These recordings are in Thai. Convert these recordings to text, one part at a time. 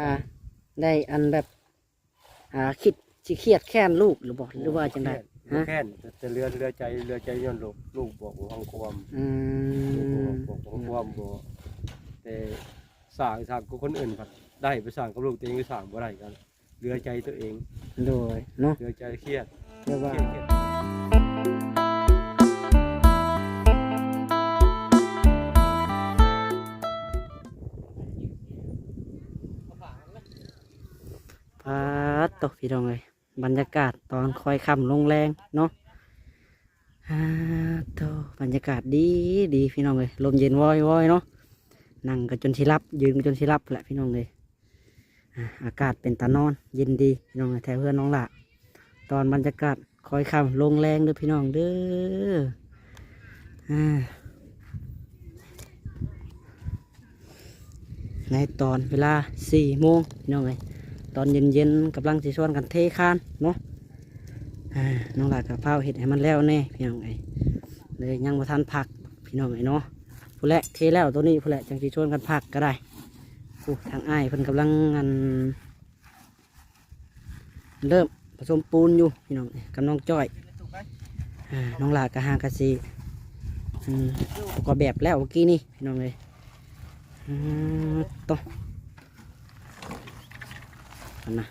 อ่าได้อันแบบอ่าคิดสิเครียดแค้นลูกหรือบ่หรือว่าจังไดฮะแค่นแต่เรือเรือใจเรือใจย้อนลูกลูกบอกว่าความอืมบอกว่าความบอกแต่สร้างสร้างกับคนอื่นผัดได้ไปสร้างกับลูกตัวเองไปสร้างบ่ได้กันเรือใจตัวเองโดยเนาะเรือใจเครียดเรียกว่า พาดตกพี่น้องเลยบรรยากาศตอนคอยคำลงแรงเนาะอ่าโตบรรยากาศดีดีพี่น้องเลยลมเย็นวอยวอยเนาะนั่งกันจนสิรับ ยืนกันจนสิรับแหละพี่น้องเลยอากาศเป็นตานอนเย็นดีพี่น้องเลยแถวเพื่อนน้องละตอนบรรยากาศคอยคำลงแรงเด้อพี่น้องเด้ออในตอนเวลาสี่โมงพี่น้องเลย ตอนเย็นๆกำลังสิชวนกันเทคานเนาะน้องหลากับเผาเห็ดให้มันแล้วแน่พี่น้องไอ้เลยยังมาทันผักพี่น้องไอ้เนาะผู้แหละเทแล้วตัวนี้ผู้แหละจังสิชวนกันผักก็ได้ผู้ทางอ้ายเพิ่นกำลังอันเริ่มผสมปูนอยู่พี่น้องกำลังจ้อยอ่าน้องหลากับหางกะสีอืมประก็แบบแล้วเมื่อกี้นี่พี่น้องเลยอืมต่อกั นนะ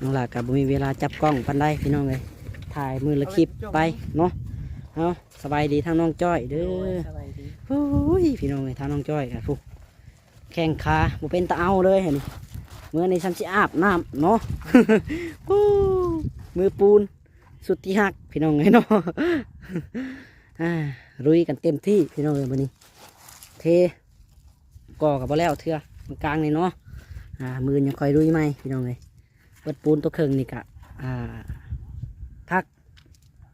น้องหลากับมีเวลาจับกล้องปันได้พี่น้องเลยถ่ายมือละคลิปไปเนาะเอาสบายดีทางน้องจ้อยเด้อโอ้ยพี่น้องเลยทางน้องจ้อยกันฟุกแข่งขาบ่เป็นตาเอาเลยเห็นเมื่อในฉันสิอาบน้ำเนาะโอ้มือปูนสุดที่หักพี่น้องเลยเนาะอ่ารุยกันเต็มที่พี่น้องเลยวันนี้ เทก่อกับบ่แล้วเถื่อมันกลางนี่เนาะ อ่ามือยังคอยรุยไหมพี่น้องเลยเปิดปูนตัวเครื่องนี่กะอ่าพัก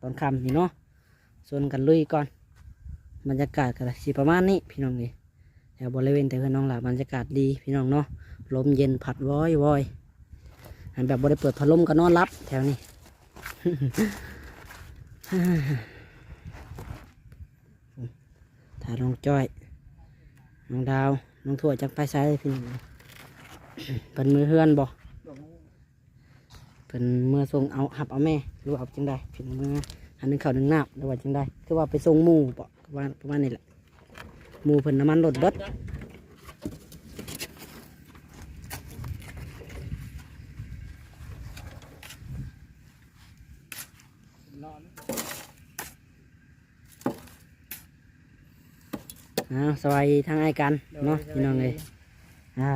ตอนค่ำนี่เนาะส่วนกันลุยก่อน บรรยากาศก็สิประมาณนี้พี่น้องเลยแถวบริเวณแต่เพื่อนน้องหล่ะบรรยากาศดีพี่น้องเนาะลมเย็นผัดวอยวอยอันแบบบริเปิดพัดลมก็นอนรับ แถวนี้ถ้าน้องจ้อย น้องดาว น้องถั่วจักไปใช้พี่น้อง เป็นมือเฮือนบ่เป็นเมื่อส่งเอาหับเอาแม่หรือเอาจังได้ผิดมืออันนึงเข่าหนึ่งน้ำหรือว่าจังได้คือว่าไปส่งหมูบ่ประมาณประมาณนี้แหละหมูเพิ่นน้ำมันรถเบิดอาสบายดีทางไอ้กันเนาะพี่น้องเลยอ่า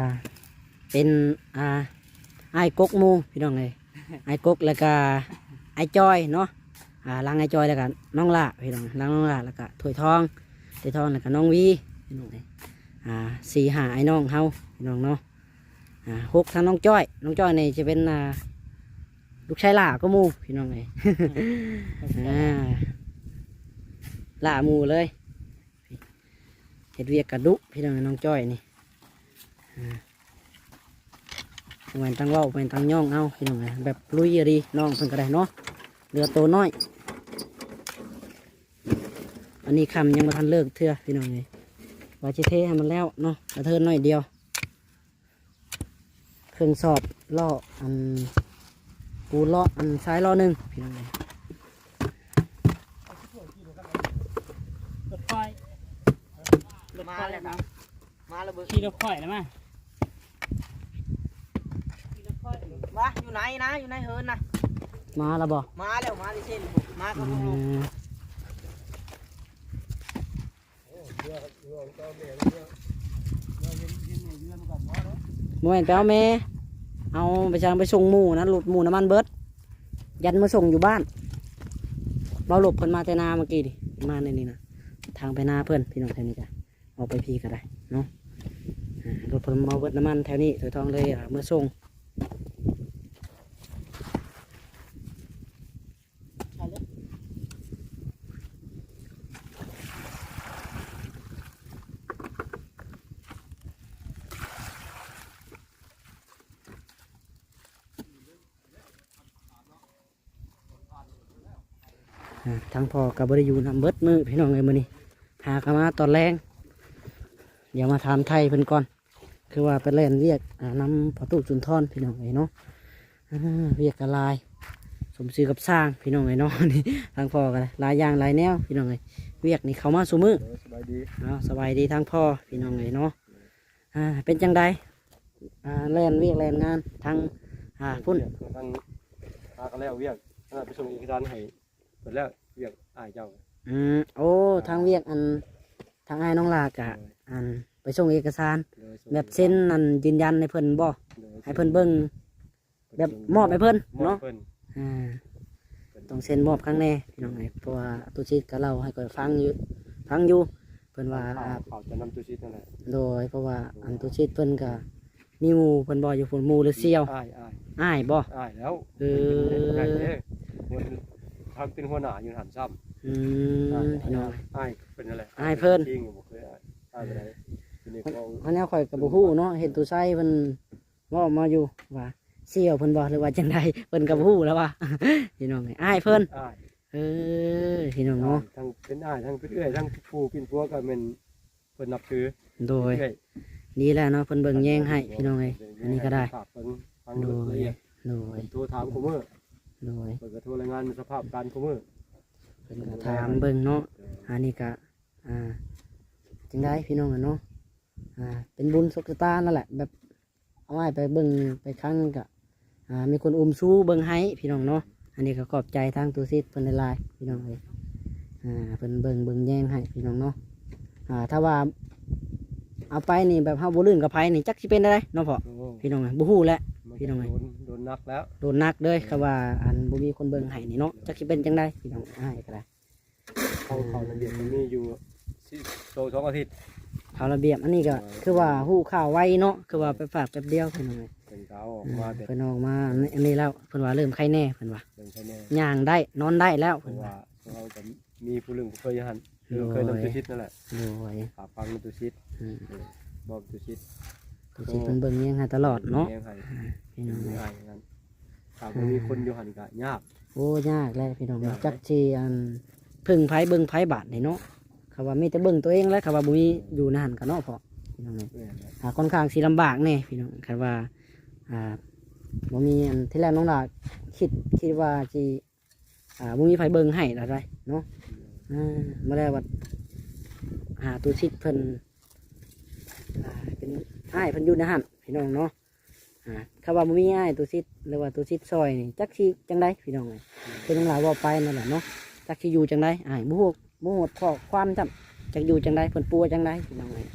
เป็นอ่าไอ้ายกกหมูพี่น้องเลยไอ้ายกกแล้วก็ไอ้ายจอยเนาะอ่าล้างไอ้ายจอยแล้วก็น้องละพี่น้องล้างน้องละแล้วก็ถ้วยทองถ้วยทองแล้วก็น้องวีพี่น้องเลยอ่าสี่หาไอ้น้องเฮาพี่น้องเนาะอ่าหกทางน้องจ้อย น้องจ้อยนี่จะเป็นอ่าลูกชายหล่าก็หมูพี่น้องเลยอ่าหล่าหมูเลยเห็ดเวียกกระดุพี่น้องน้องจ้อยนี่ เหมือนตั้งเว่าเป็นตั้งย่องเอาพี่น้องไงแบบลุยดีน้องเพิ่นก็ได้เนาะเรือโตน้อย อันนี้คำยังมาทันเลิกเทื่อพี่น้องไงว่าจะเทให้มันแล้วเนาะกระเทินน้อยเดียว เครื่องสอบล่ออันกูล่ออันซ้ายล่อหนึ่งพี่น้องไงรถไฟรถมาไฟแล้วนะมาแล้วเบิกขี่รถไฟแล้วมั้ย มาอยู่ไหนนะอยู่ไหนเฮินนะมาแล้วบ่มาแล้วมาดิเช่นมากับลุงอืลุงมโมเห็นไปเอาแม่เอาไปช่างไปส่งหมูนะหลุดหมูน้ำมันเบิดยันมาส่งอยู่บ้านเราหลบเพิ่นมาแต่นาเมื่อกี้ดิมาในนี่นะทางไปนาเพื่อนพี่น้องแถวนี้จ้ะออกไปพีก็ได้เนาะอ่ารถเพิ่นมาเบิดน้ำมันแถวนี้ถอยทองเลยอะเมื่อส่ง ทางพ่อกับบริยูนำเบิดมือพี่น้องเลยมือนี้หากนมาตอนแรงเดี๋ยวมาถามไทยเพิ่นก่อน คือว่าไปเล่นเวียกอ่านำพอตู้จุนทอนพี่น้องไอ้เนาะอ่าเวียกกะลาย สมซื้อกับสร้างพี่น้องไอ้เนาะนี่ทางพ่อกันหลายอย่างหลายแนวพี่น้องไอ้เวียกนี่เขามาสู่มือเออสบายดีเอาสบายดีทางพ่อพี่น้องไอ้เนาะอ่าเป็นจังใดอ่าแล่นเวียกแล่นงานทางอ่าพุ่นเวียกทางพากันแล้วเวียกขนาดไปส่งเอกสารให้ เปิดแล้วเวียกอ้ายเจ้าอืมโอ้ทางเวียกอันทางไอ้ายน้องลากะอันไปส่งเอกสาร เลยส่งแบบเส้นอันยืนยันให้เพิ่นบ่เลยให้เพิ่นเบิ่งแบบมอบให้เพิ่นมอบเนาะให้เพิ่นอ่าเพิ่นต้องเซ็นมอบครั้งแน่พี่น้องไอ้เพราะว่าตุชิตก็เล่าให้ก่อยฟังอยู่ฟังอยู่เพิ่นว่าข่อ่าข่าวจะนำตัวชิดนั่นแหละโดยเพราะว่าอันตุชิตเพิ่นก็มีหมู่เพิ่นบ่อยู่พุ่นหมู่หรือเสี่ยวอ้ายอ้ายอ้ายบ่อ้ายแล้วเออใหญ่เด้หัว ทำเป็นหัวหน้าอยู่หันซ้ำอืมพี่น้องอ้ายเป็นอะไรอ้ายเพิ่น จริงบ่เคยอ้ายอ้ายเป็นอะไรอยู่ในกองเพราะแนวข่อยก็บ่ฮู้เนาะเห็นตุไซเพิ่นเว้ามาอยู่ว่าเสี่ยวเพิ่นบ่หรือว่าจังไดเพิ่นก็บ่ฮู้แล้วว่า พี่น้องไอ้อ้ายเพิ่นอ้าย เออพี่น้องเนาะทั้งเป็นอ้ายทั้งเป็นเอื้อยทั้งผู้เป็นผัวก็เป็นเพิ่นนับถือโดยเอื้อยดีแล้วเนาะเพิ่นเบิ่งแย่งให้พี่น้องเอ้ยอันนี้ก็ได้ ฝากเพิ่นฟังโดละเอียดโดย โทรถามคุมื้อ โดยเพิ่นก็โทรรายงานสภาพการคุมื้อเพิ่นก็ถามเบิ่งเนาะอันนี้ก็อ่าจังไดพี่น้องอะเนาะอ่าเป็นบุญสุขตานั่นแหละแบบเอาไว้ไปเบิ่งไปครั้งก็อ่ามีคนอุ้มสู้เบิ่งให้พี่น้องเนาะอันนี้ก็ขอบใจทางตูซิดเพิ่นหลายๆพี่น้องเอ้ยอ่าเพิ่นเบิ่งเบิ่งแยงให้พี่น้องเนาะอ่าถ้าว่าเอาไปนี่แบบเฮาบ่ลื่นกับไผนี่จักสิเป็นได้เนาะพ่อโอ้พี่น้องเอ้ยบ่ฮู้แหละมัน พี่น้องเอ้ย โดนโดนนักแล้วโดนหนักเด้อคือว่าอันบ่มีคนเบิ่งให้นี่เนาะจักสิเป็นจังไดพี่น้องอ้ายก็ได้เขาเขาระเบียบมันมีอยู่สิโตสองอาทิตย์เขาระเบียบอันนี้ก็คือว่าฮู้ข่าวไวเนาะคือว่าไปฝากแป๊บเดียวพี่น้องเอ้ยเป็นเขาออกอืมมาแต่เพิ่นออกมาอันนี้แล้วเพิ่นว่าเริ่มไข้แน่เพิ่นว่าเดินใช่แน่ย่างได้นอนได้แล้วเพเพิ่นราะว่าว่าเราจะมีผู้เรื่องผู้เคยหันคือโอ้ยเคยนำตัวชิดนั่นแหละโอ้ยฝากฟังตัวชิดอืมบอกตัวชิด ก็สิเพิ่นเบิ่งแยงให้ตลอดเนาะลี้ยงให้พี่น้องเอ้ยง่ายอย่างนั้นถามว่ามีคนอยู่หันก็ยาก โอ้ยากแล้วพี่น้องจักสิอันพึ่งไผเบิ่งไผบาดนี่เนาะเขาว่ามีแต่เบิ่งตัวเองแล้วเขาว่าบ่มีอยู่นานก็เนาะพอพี่น้องเอ้ยเนี่ยนะอ่าค่อนข้างสิลำบากแน่พี่น้องคันว่าอ่าบ่มีอันที่แรกน้องดาคิดคิดว่าสิอ่าบ่มีไผเบิ่งให้ละไรเนาะอ่ามาแล้วว่าหาตัวชิดเพิ่นอ่าเป็น อ้ายเพิ่นอยู่ในหันพี่น้องเนาะอ่าคำว่าบ่มีอ้ายตัวชิดหรือว่าตัวชิดซอยนี่จักสิจังไดพี่น้องเอ้ยคือน้องหลาเว่าไปนั่นแหละเนาะจักสิอยู่จังไดอ้ายบ่ฮู้บ่ฮู้ข้อความจำจักอยู่จังไดเพิ่นปัวจังไดพี่น้องเอ้ย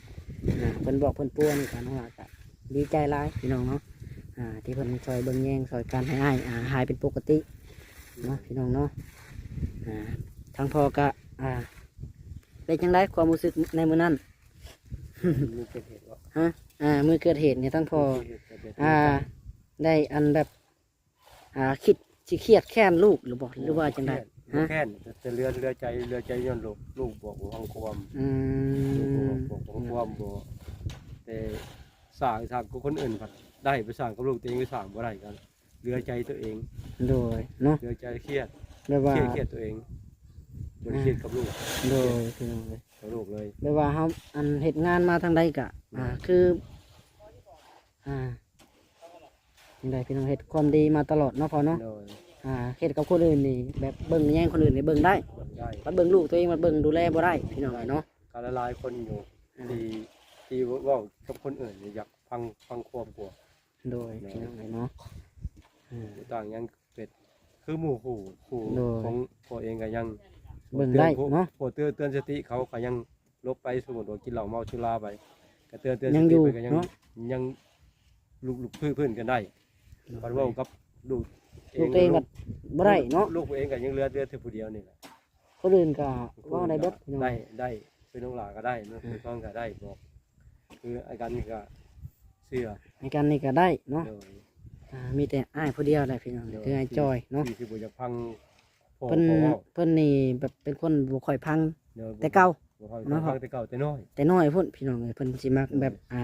อ่าเพิ่นบอกเพิ่นปัวนี่กันว่าก็ดีใจร้ายพี่น้องเนาะอ่าที่เพิ่นซอยเบิ่งแยงซอยการให้อ้ายอ่าหายเป็นปกติเนาะพี่น้องเนาะอ่าทางพ่อก็อ่าเป็นจังไดความรู้สึกในมื้อนั้นมีเกิดเหตุว่า อ่ามื้อเกิดเหตุเนี่ยทั้งพ่ออ่า ได้อันแบบ อ่าคิดสิเครียดแค้นลูกหรือบ่หรือว่าจังไดฮะแค่นแต่เรือเรือใจเรือใจย้อนลูกลูกบอกว่าความอืลูกมบอกว่าความบอกแต่สร้างสร้างกับคนอื่นผัดได้ไปสร้างกับลูกตัวเองไปสร้างบ่ได้กันเรือใจตัวเองโดยเนาะเรือใจเครียดแบบเคว่ารียดเครียดตัวเองบริเครียดกับลูกโดยพี่น้องเลยกับลูกเลยแบบว่าเขาอันเหตุงานมาทางใดกะอ่าคือ อ่าทางใดพี่น้องเหตุความดีมาตลอดเนาะพอเนาะ โดยอ่าเหตุกับคนอื่นนี่แบบเบิ่งแย่งคนอื่นนี่เบิ่งได้คนได้ มันเบิ่งลูกตัวเองมันเบิ่งดูแลบ่ได้พี่น้องเนาะ การละลายคนอยู่อ่าที่ที่เว่ากับคนอื่นเนี่ยอยากฟังฟังความกลัวโดยพี่น้องเนาะอ่า ต่างยังเป็ดคือหมู่คู่คู่โดย ของตัวเองก็ยังเบิ่งได้เนาะพอเตือนเตือนสติเขาก็ยังลบไปสมมติว่ากินเหล้าเมาสุราไปก็เตือนเตือนสยังอติยู่ไปก็ยังเนาะ ยัง ลุกลุกพื้นพื้นกันได้ปันเว่ากับลูกลูกตัวเองก็บ่ได้เนาะลูกตัวเองก็ยังเหลือเดือเธอผู้เดียวนี่แหละคนอื่นก็เว่าได้เบิดพี่น้องได้ได้เป็นน้องหลาก็ได้น้องเป็นท้องก็ได้บอก คืออาการนี่ก็เชื่อในการนี่ก็ได้เนาะโดยอ่ามีแต่อ้ายผู้เดียวแหละพี่น้องคืออ้ายจอยเนาะที่ที่บ่อยากพังพ่อเพิ่นพ่อเว้าเพิ่นนี่แบบเป็นคนบ่ค่อยพังดี๋ยวแต่เก่าบ่ค่อยเนาะพังแต่เก่าแต่น้อยแต่น้อยพุ่นพี่น้องเอ้ยเพิ่นสิมักแบบอ่า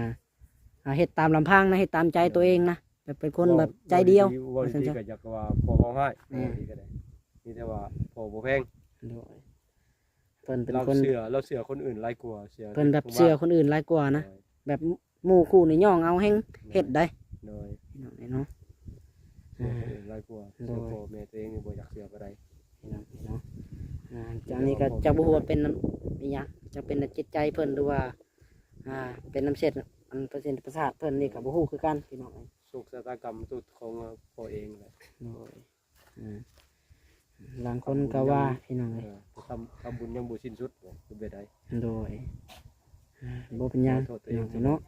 อ่าเฮ็ดตามลำพังนะเฮ็ดตามใจตัวเองนะแบบเป็นคนแบบใจเดียวว่าว่าซั่นดีจ้ะก็อยากว่าพอเว้าง่ายอืมดีก็ได้นี่แต่ว่าพอบ่แพงโดยเพิ่นเป็นเราคนเสือเราเสือคนอื่นหลายกว่าเสือเพิ่นแบบผมว่าเชื่อคนอื่นหลายกว่านะแบบหมู่คู่นี่ย่องเอาแฮงเฮ็ดได้โดยพี่น้องเนาะเชื่อคนอื่นหลายกว่าโดเชื่อยพ่อแม่ตัวเองนี่บ่อยากเชื่อก็ได้พี่น้องเนาะอ่าจากนี้ก็จะบ่ฮู้ว่าเป็นน้ำอีหยังจะเป็นน้ำจิตใจเพิ่นหรือว่า อ่า เป็นน้ำเช็ด อันเปอร์เซ็นต์ประสาทเพิ่นนี่ก็บ่ฮู้คือกันพี่น้องเอ้ยโศกชะตากรรมสุดของพ่อเองแหละโดยอ่าบางคนก็ว่าพี่น้องเอเอ้ยอทำทำบุญยังบ่สิ้นสุดบ่คือไปได้โดยอ่าบ่เป็นหยังโทษตัวพี่เอน้องงเอ้ยเนาะ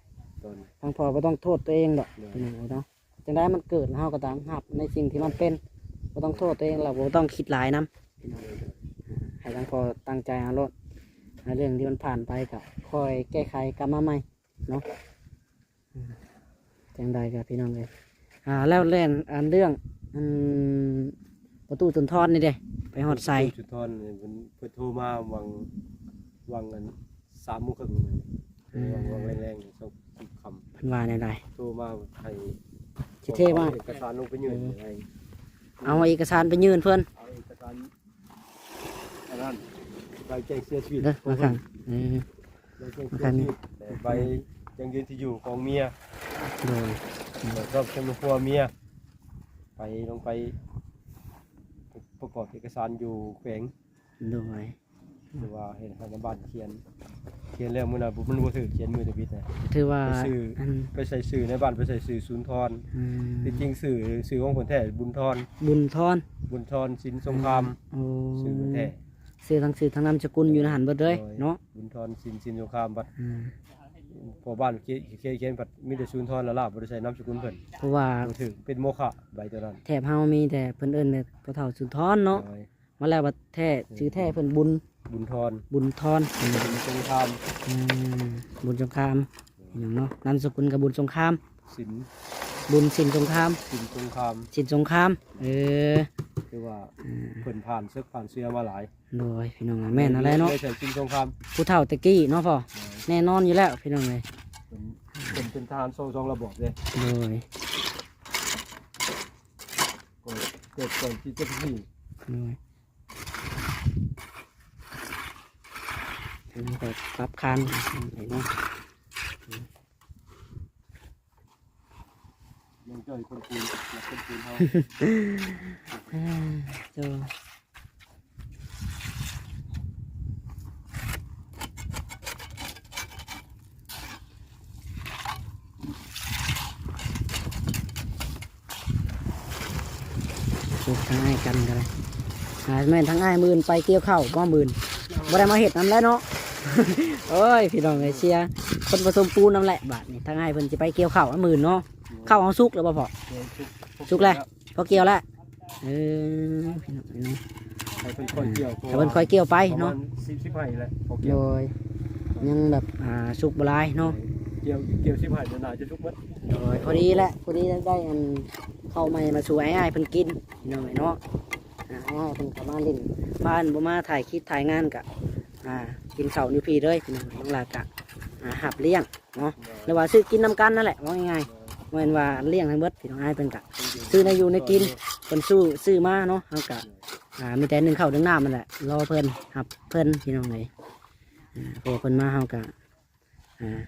ตอนนี้ทางพ่อบ่ต้องโทษตัวเองดอกโดยพี่น้องเอ้ยเนาะจังได๋มันเกิดแล้วเฮาก็ตามรับในสิ่งที่มันเป็นบ่ต้องโทษตัวเองเราบ่ต้องคิดหลายนํพี่น้องให้ทางพอตั้งใจเอารถเรื่องที่มันผ่านไปกับคอยแก้ไขกลับมาใหม่เนาะอืม จังใดกับพี่น้องเลยอ่าแล้วเล่นอันเรื่องอันประตูตุนทอนนี่เด้ไปหอดใส่จุดทอนนี่เพิ่นเพิ่นโทรมาวังวังกัน3:30นนี่วังวังแรงๆนี่ส่งคำเพันว่าในใดโทรมาให้สิเท่มากเอกสารลงไปยื่นให้เอาเอกสารไปยื่นเพื่อนเอาเอกสารอันนั้นใบแจ้งเสียชีวิตเด้อมาขังเออ ใบแจ้งเสียชีวิตแต่ใบ แจ้งยืนที่อยู่ของเมียโดยแล้วก็จำนวนพัวเมีย ไปลงไป ประกอบเอกสารอยู่แขวงโดยหรือว่าเห็นทางบ้านเขียน เขียนแล้วมือน่ะบ่มันบ่ถือเขียนมือตะบิดนะ ถือว่าไปซื้ออันไปใส่สื่อในบ้านไปใส่สื่อศูนย์ทรอืมที่จริงสื่อสื่อของคนแท้บุญทรบุญทอนบุญทรสินสงครามโอ้สื่อคนแท้ ซื้อทั้งซื้อทั้งนามสกุลอยู่ในหันเบิดเลยเนาะบุญทรสินสินสงครามบัด อืม พอบ้านเขียนเขียนเขียนบัดมีแต่ศูนย์ทรละลาบบ่ได้ใส่นามสกุลเพิ่นเพราะว่าบ่ถือเป็นโมฆะใบตัวนั้นแถบเฮามีแต่เพิ่นเอิ้นแต่พระเฒ่าสุนทรเนาะโดยมาแล้วว่าแท้ชื่อแท้เพิ่นบุญบุญทรบุญทรอืมสินสงครามอืมบุญสงครามอย่างเนาะนามสกุลกับบุญสงคราม สินบุญสินสงครามสินสงครามสินสงคราม เออ คือว่าอืมเพิ่นผ่านซึกผ่านเสือมาหลายโดยพี่น้องอะแม่นอะไรเนาะได้ใส่สินสงครามผู้เฒ่าตะกี้เนาะพ่อแน่นอนอยู่แล้วพี่น้องเลยเป็นเป็นเป็นทหารทรงทรงระบบเลยโดยก่อนเกิดก่อนที่จะพี่โดยอันนี้ก็ปรับคันไอ้เนาะยั เจอคนจีนและคนจีนเขาอ่าโจปลูกทั้งไอ้กันกันเลยหาแม่นทั้งไอ้หมื่นไปเกี่ยวเข้าวก็หมื่นบ่ได้มาเห็ดน้ำแล้วเนาะ โอ้ยพี่น้องไอเชียคนผสมปูนน้ำแหละบาทนี่ทั้งไอ้เพิ่นจะไปเกี่ยวเข้าวอันหมื่นเนาะ ข้าวเอาสุกแล้วบ่พอสุกแล้วพอเกี่ยวแล้วเออพี่น้องพี่น้องให้เป็นคนเกี่ยวถ้าเพิ่นคอยเกี่ยวไปประมาเนาะณสิบสิบไห่แหละพอเกี่โดยวยยังแบบอ่าสุกบหลายเนาะเกี่ยวเกี่ยวสิบไห่เดี๋ยวหนาจะทุกมัดโดยพอดีแหละพอดีได้อันเข้ามามาสู่ไอ้ไอ้ายเพิ่นกินพี่น้องเนาะอ่าไอ้อ้ายเพิ่นเข้ามาเล่นบ้านบ่มาถ่ายคลิปถ่ายงานกะอ่ากินข้าวนิวพีเลยพี่น้องน้องลากะอ่าหับเลี้ยงเนาะหรือว่าซื้อกินน้ำกันนั่นแหละว่าง่ายๆ บ่แม่นว่าเลี้ยงทั้งเบิดพี่น้องอ้ายเพิ่นกะซื้อในอยู่ในกินเพิ่นสู้ซื้อมาเนาะเฮากะอ่ามีแต่หนึ่งข้าวหนึ่งน้ำมันแหละรอเพิ่นหับเพิ่นพี่น้องเลยอ่าพอเพิ่นมาเฮากะอ่า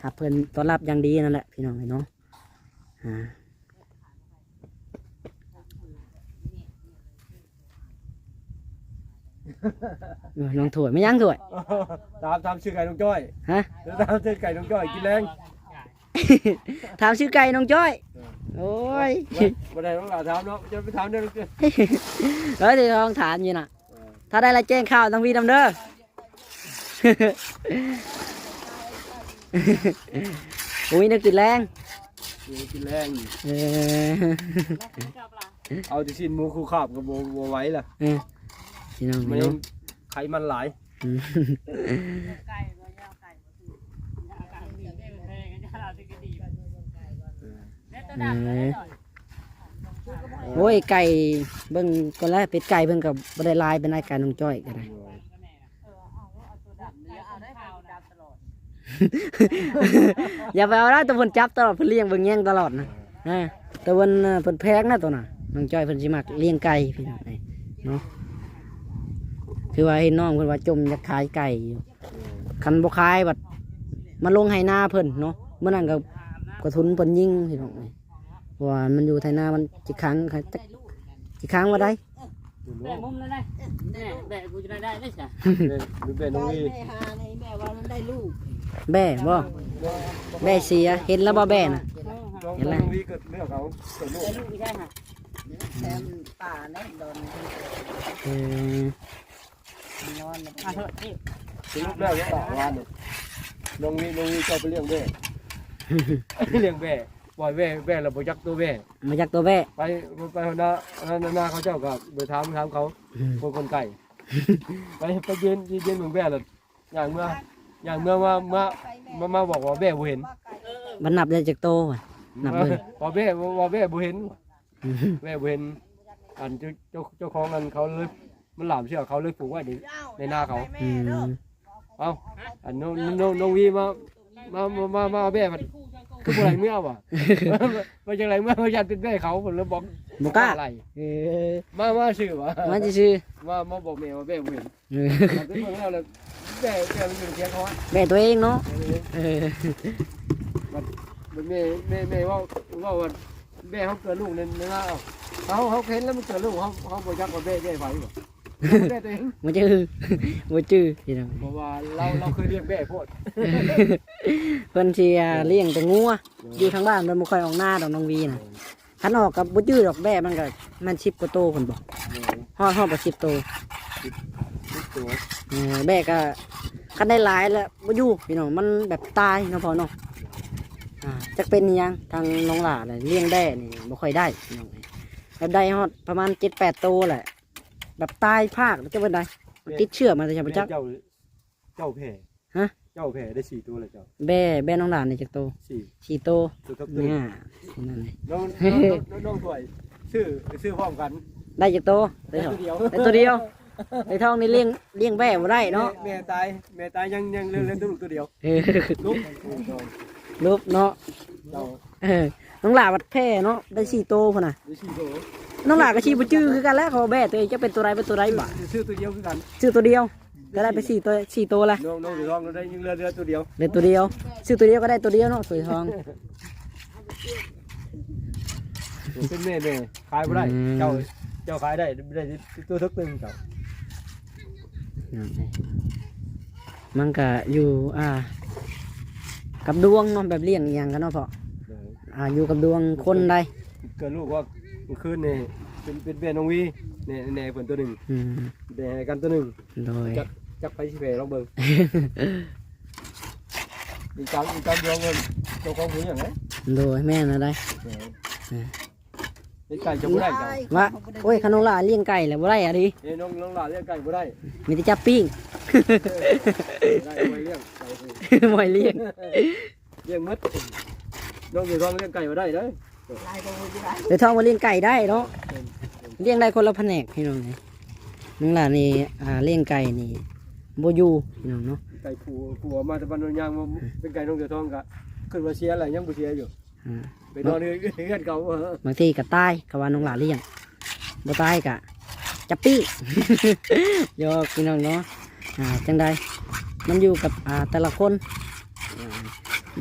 ครับเพื่อนต้อนรับอย่างดีนั่นแหละพี่น้องเนาะอ่าเออน้องถั่วยไม่ยั้งถั่วยตามตามชื่อไก่น้องจ้อยฮะเดี๋ยวตามชื่อไก่น้องจ้อยกินแรง ถามชื่อไก่น้องจ้อย โอ้ยบ่ได้ต้องหลาถามเนาะจะไปถามเด้อน้องจ้อยเฮ้ยเดี๋ยวลองถามอยู่น่ะ ถ้าได้ละแจ้งข่าวต้องวีดำเด้อโอ้ยนึกติดแรงกินแรงเออเอาที่ชิ้นหมูคู่ขาบกับโบโบไหว้ล่ะเออพี่น้องมันเนาะไขมันหลาย อยโอ้ยไก่เบิ่งก็แล้วเป็ดไก่เบิ่งกับบ่ได้ลายเป็นไอ้ไก่น้องจ้อยก็ได้เออเอาเอาตัวดำเลยเอาได้ข่าวดำตลอดอย่าไปเอาได้ตัวเพิ่นจับตลอดเพิ่นเลี้ยงเบิ่งแย่งตลอดนะแต่วันเพิ่นแพงนะตัวน่ะน้องจ้อยเพิ่นสิมักเลี้ยงไก่พี่น้องนี่เนาะคือว่าเห็นน้องเพิ่นว่าจมอยากขายไก่อยู่คันบ่ขายบัดมาลงไหนาเพิ่นเนาะเมื่อนั้นก็กระทุนเพิ่นยิงพี่น้อง ว่ามันอยู่ไถนามันจิค้างใครจักจิค้างว่าได้แบะมุมแล้วได้แม่แบะกูจะได้ได้ได้จ้ะดูเป็นน้องวีแม่หาในแม่ว่ามันได้ลูกแบ่บ่แบ่เสียเห็นแล้วบ่แบ่น่ะน้องเห็นไหมน้องวีเกิดเรื่องเขาเกิดลูกได้ลูกไม่ใช่ค่ะแถมป่าในดอนเออนอนอะเถอะนี่เป็นลูกแล้วยังต่อวานเนี่ยน้องวีน้องวีชอบไปเลี้ยงแบ่เลี้ยงแบ่ ปล่อยแบ่แบ่เราไปยักตัวแบ่มาจากตัวแบ่ไปไปหน้าหน้าเขาเจ้ากับไปถามถามเขาอืมคนคนไก่ไปไปยืนยืนยืนเมืองแบ่เลยอย่างเมื่ออย่างเมื่อมามามามาบอกว่าแบ่บ่เห็นมันนับได้จากโตว่ะ นับเลย ว่าแบ่ว่าแบ่บ่เห็นอืมแบ่บ่เห็นอันเจ้าเจ้าเจ้าของอันเขาเลยมันหลามเชือกเขาเลยปลูกไว้ในในหน้าเขา อืม เอ้าอันน้องน้องน้องวีมามามามามาเอาแบ่มัน คือบ่ไรเมื่อวะมาจังไรเมื่อมายันเป็นแบ่เขาผมเลยบอกบ่กล้า อะไรเออมามาชื่อวะมาจะชื่อมามาบอกแม่ว่าแบ่บ่เห็นเออมันเป็นเมืองแล้วเลยแบ่แบ่มันอยู่ในเทียงเขาอะแบ่ตัวเองเนาะเออมันแม่แม่แม่ว่าว่าว่าแม่เขาเกิดลูกในในหน้าเอาเขาเขาเห็นแล้วมันเกิดลูกเขาเขาบอกยักว่าแม่แม่ไฟบ่ แม่ตัวเองมาจื้อมาจื้อพี่น้องเพราะว่าเราเราเคยเลี้ยงแม่โพดเพิ่นสิเลี้ยงแต่งัวอยู่ทางบ้านมันบ่ค่อยออกหน้าดอกน้องวีน่ะคันออกกับบ่จื้อดอกแบ่มันก็มัน10กว่าโตเพิ่นบอกฮอดฮอดบ่10โตทุกตัวเออแบ่ก็คันได้หลายแล้วบ่อยู่พี่น้องมันแบบตายเนาะพ่อเนาะอ่าจักเป็นอิหยังทางน้องหล่าน่ะเลี้ยงแบ่นี่บ่ค่อยได้พี่น้องแบบได้ฮอดประมาณ7-8โตแหละ แบบตายภาคแล้วจะเป็นไดมันติดเชื้อมาแต่จะไปจัก เจ้าเจ้าแผ่ฮะ เจ้าแผ่ได้สี่ตัวเลยเจ้าแบ่แบ่น้องหลานในจากโตสี่ชีโตตัวทับตัวเนี่ยนั่นเลยน้องน้องน้องน้องสวยชื่อชื่อพร้อมกันได้จากโตได้ได้เหรอตัวเดียวได้ตัวเดียวในท้องนี่เลี้ยงเลี้ยงแบ่บ่ได้เนาะแม่ตายแม่ตายยังยังเลี้ยงเลี้ยงตัวลูกตัวเดียวเออลูกรูปเนาะเจ้าเออน้องหลาวัดแพร่เนาะได้ชีโตพุ่นน่ะได้สี่ตัว น้องหลาก็ชีบ่จื้อคือกันแล้วเขาแบ่ตัวเองจะเป็นตัวไรเป็นตัวไรบ่ชื่อตัวเดียวคือกันชื่อตัวเดียวก็ได้ไปสี่ตัวสี่ตัวละน้องน้องอยู่ท้องเราได้ยังเรือเรือตัวเดียวเหลือตัวเดียวชื่อตัวเดียวก็ได้ตัวเดียวเนาะสวยทองเป็นแม่แม่ขายไม่ได้อืมเจ้าเจ้าขายได้ได้ตัวทึกตึงเจ้ามันก็อยู่อ่า กับดวงเนาะแบบเลี้ยงอหย่างกันเนาะพ่ออ่าอยู่กับดวงคนใดเกิดลูกว่าเมื่อคืนเนี่ยเป็นเป็นแม่น้องวีเนี่ยเนี่ยเพิ่นตัวหนึ่งอืมแบ่กันตัวหนึ่งโดยจักจักไปสิแผ่ลองเบิ่งอีกจำอีกจำดวงเงินตัวของผู้หญิงไหมโดยแม่นอะไรไอ้ไก่จะบ่ได้เจ้าว่าโอ้ยขนมลาเลี้ยงไก่แหละบ่ได้อะดิเอ้น้องน้องหลานเลี้ยงไก่บ่ได้มีแต่จับปิ้ง ได้ไว้เลี้ยงไก่สิบ่ให้เลี้ยง เลี้ยงหมดน้องอยู่ท้องเลี้ยงไก่บ่ได้เด้อลายก็มือได้ เดี๋ยวท้องมาเลี้ยงไก่ได้เนาะเลี้ยงได้คนละแผนกพี่น้องนี่น้องหลานนี่อ่าเลี้ยงไก่นี่บ่อยู่พี่น้องเนาะไก่ผัวผัวมาแต่บ้านโนนยางมาเป็นไก่น้องอยู่ท้องก็ขึ้นมาเชียร์อะไรยังบ่เชียร์อยู่อ่าไปนอนเฮือนเขาเออบางทีก็ตายก็ว่าน้องหลานเลี้ยงบ่ตายก็จับปิ้งโยกพี่น้องเนาะอ่าจังใดมันอยู่กับอ่าแต่ละคนอ่า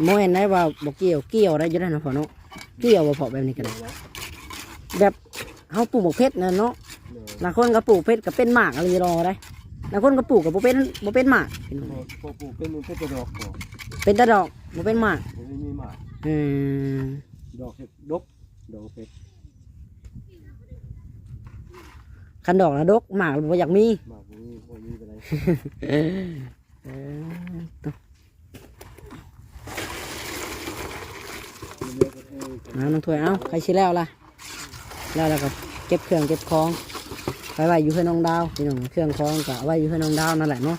โมเห็นได้ว่าบ่เกี่ยวเกี่ยวได้อยู่ได้เนาะพ่อเนาะ เกี่ยวบ่พอแบบนี้ก็ได้แบบเฮาปลูกหมกเพชรน่ะเนาะบางคนก็ปลูกเพชรก็เป็นหมากอะไรรอได้บางคนก็ปลูกก็บ่เป็นบ่เป็นหมากพี่น้องพอปลูกเป็นเป็นกระดอกบ่เป็นแตะดอกบ่เป็นหมากไม่มีหมากอืมดอกเห็ดดกดอกเห็ดคันดอกละดกหมากบ่อยากมีหมากบ่มีบ่มีไปไหน เอาน้องถ้วยเอาใครชิแล้วล่ะแล้วแล้วก็เก็บเครื่องเก็บของไปไว้อยู่ให้น้องดาวพี่น้องเครื่องของก็ไว้อยู่ให้น้องดาวนั่นแหละเนาะ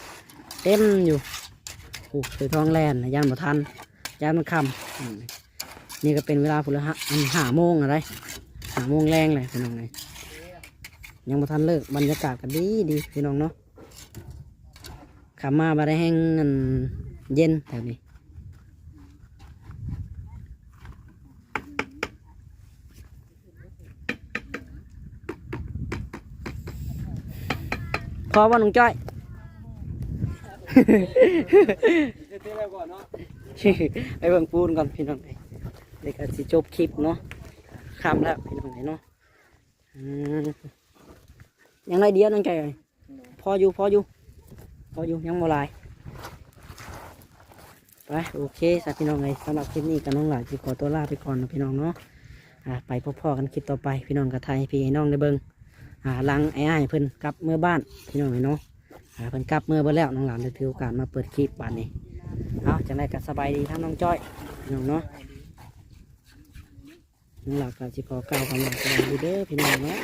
เต็มอยู่โอ้ถือทองแลนยานบ่ทันยานมันคำนี่ก็เป็นเวลาพุ่นละฮะห้าโมงอะไรห้าโมงแรงเลยพี่น้องเลยยังบ่ทันเลิกบรรยากาศก็ดีดีพี่น้องเนาะขามาบาได้แห้งเย็นแถวนี้ พอว่าน้องจ้อยเท่ๆแล้วก่อนเนาะไปเบิ่งปูนก่อนพี่น้องเลยเดี๋ยวก็สิจบคลิปเนาะคำแล้วพี่น้องเลยเนาะยังไรเดียวน้องใจเลยพออยู่พออยู่พออยู่ยังโมลายไปโอเคสับพี่น้องเลยสำหรับคลิปนี้กับน้องหลายที่ขอตัวลาไปก่อนนะพี่น้องเนาะไปพ่อๆกันคลิปต่อไปพี่น้องกับไทยพี่น้องได้เบิ่ง อ่าหลังไอ้ไอ้เพิ่นกลับเมื่อบ้านพี่น้องเลยเนาะอ่าเพิ่นกลับเมื่อเบิ่แล้วน้องหลานได้ถือโอกาสมาเปิดคลิปบ้านนี้เอาจังไรก็สบายดีทั้งน้องจ้อยพี่น้องเนาะน้องหลักก็สิขอกล่าวคำหลักสบายดีเด้อพี่น้องเนาะ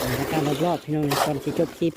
บรรยากาศรอบๆพี่น้องก่อนสิจบคลิป